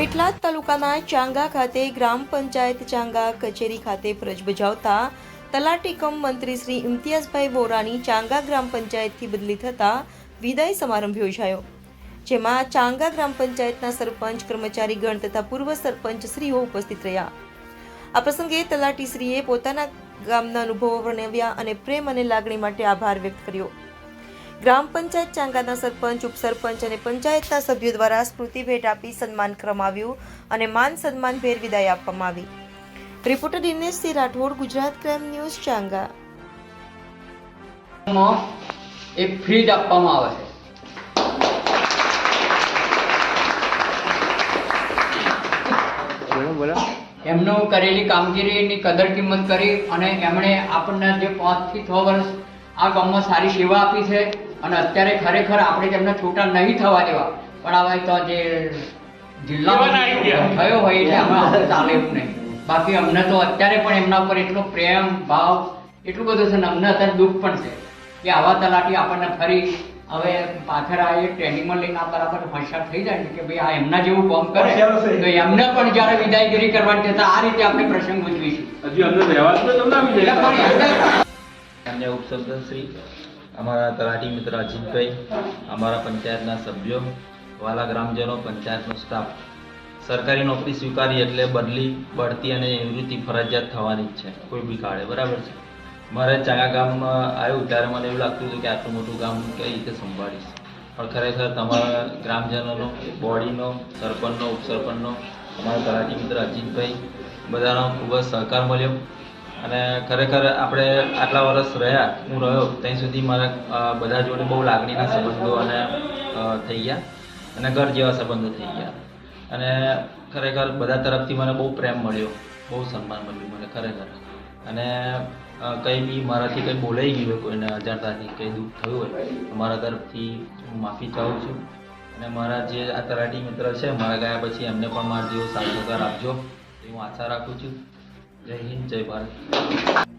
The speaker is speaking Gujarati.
પેટલાદ તાલુકાના ચાંગા ખાતે ગ્રામ પંચાયત ચાંગા કચેરી ખાતે ફરજ બજાવતા તલાટી કમ મંત્રી શ્રી ઇમ્તિયાઝભાઈ વોરાની ચાંગા ગ્રામ પંચાયતથી બદલી થતાં વિદાય સમારંભ યોજાયો. જેમાં ચાંગા ગ્રામ પંચાયતના સરપંચ કર્મચારીગણ તથા પૂર્વ સરપંચ શ્રીઓ ઉપસ્થિત રહ્યા. આ પ્રસંગે તલાટીશ્રીએ પોતાના ગામના અનુભવો વર્ણવ્યા અને પ્રેમ અને લાગણી માટે આભાર વ્યક્ત કર્યો. ગ્રામ પંચાયત ચાંગાના સરપંચ, ઉપસરપંચ અને પંચાયતના સભ્યો દ્વારા સ્મૃતિ ભેટ આપી સન્માન કરવામાં અને માન સન્માન ભેર વિદાય આપવામાં આવી. Reporter Dineshsinh Rathod, Gujarat crime news, Changa. એ ફ્રીજ આપવામાં આવે છે. એમનું કરેલી કામગીરીની કદર કિંમત કરી અને એમણે આપણને જે પાંચથી છ વર્ષ આ ગામમાં સારી સેવા આપી છે. અને અત્યારે ખરેખર આપણે તેમને છૂટા નહીં થવા દેવા. પણ હવે તો જે જિલ્લા થયો હોય એટલે અમે ચાલે એવું નહીં. બાકી અમને તો અત્યારે પણ એમના ઉપર એટલો પ્રેમ ભાવ એટલું બધું છે ને અમને અત્યારે દુઃખ પણ છે. કે આવા તલાટી આપણને ફરી હવે પાછળ આ એક ટ્રેનિંગમાં લઈને આ બરાબર હોશિયાર થઈ જાય કે ભાઈ આ એમના જેવું કામ કરે તો એમને પણ જ્યારે વિદાયગીરી કરવાની છે આ રીતે આપણે પ્રસંગ ઉજવીશું. હજી અમને રહેવા તમને આવી જાય. એમને અન્ય ઉપસરપંચશ્રી અમારા તલાટી મિત્ર અજીતભાઈ, અમારા પંચાયતના સભ્યો, વાલા ગ્રામજનો, પંચાયતનો સ્ટાફ સરકારી નોકરી સ્વીકારી એટલે બદલી, બઢતી અને નિવૃત્તિ ફરજિયાત થવાની જ છે, કોઈ બી કાળે, બરાબર છે? મારે ચાંગા ગામમાં આવ્યું ત્યારે મને એવું લાગતું હતું કે આટલું મોટું ગામ કઈ રીતે સંભાળીશ? પણ ખરેખર તમારા ગ્રામજનોનો, બોડીનો, સરપંચનો, ઉપસરપંચનો, અમારા તલાટી મિત્ર અજીતભાઈ, બધાનો ખૂબ જ સહકાર મળ્યો. અને ખરેખર આપણે આટલા વર્ષ રહ્યા, હું રહ્યો, ત્યાં સુધી મારા બધા જોડે બહુ લાગણીના સંબંધો અને થઈ ગયા અને ઘર જેવા સંબંધો થઈ ગયા. અને ખરેખર બધા તરફથી મને બહુ પ્રેમ મળ્યો, બહુ સન્માન મળ્યું મને ખરેખર. અને કંઈ બી મારાથી કંઈ બોલાઈ ગયું હોય, કોઈને અજાણતાથી કંઈ દુઃખ થયું હોય મારા તરફથી હું માફી ચાહું છું. અને મારા જે આ તરાટી મિત્ર છે, મારા ગયા પછી એમને પણ મારા જેવો સાથ સહકાર આપજો એ હું આશા રાખું છું. જય હિન્દ જય ભારત.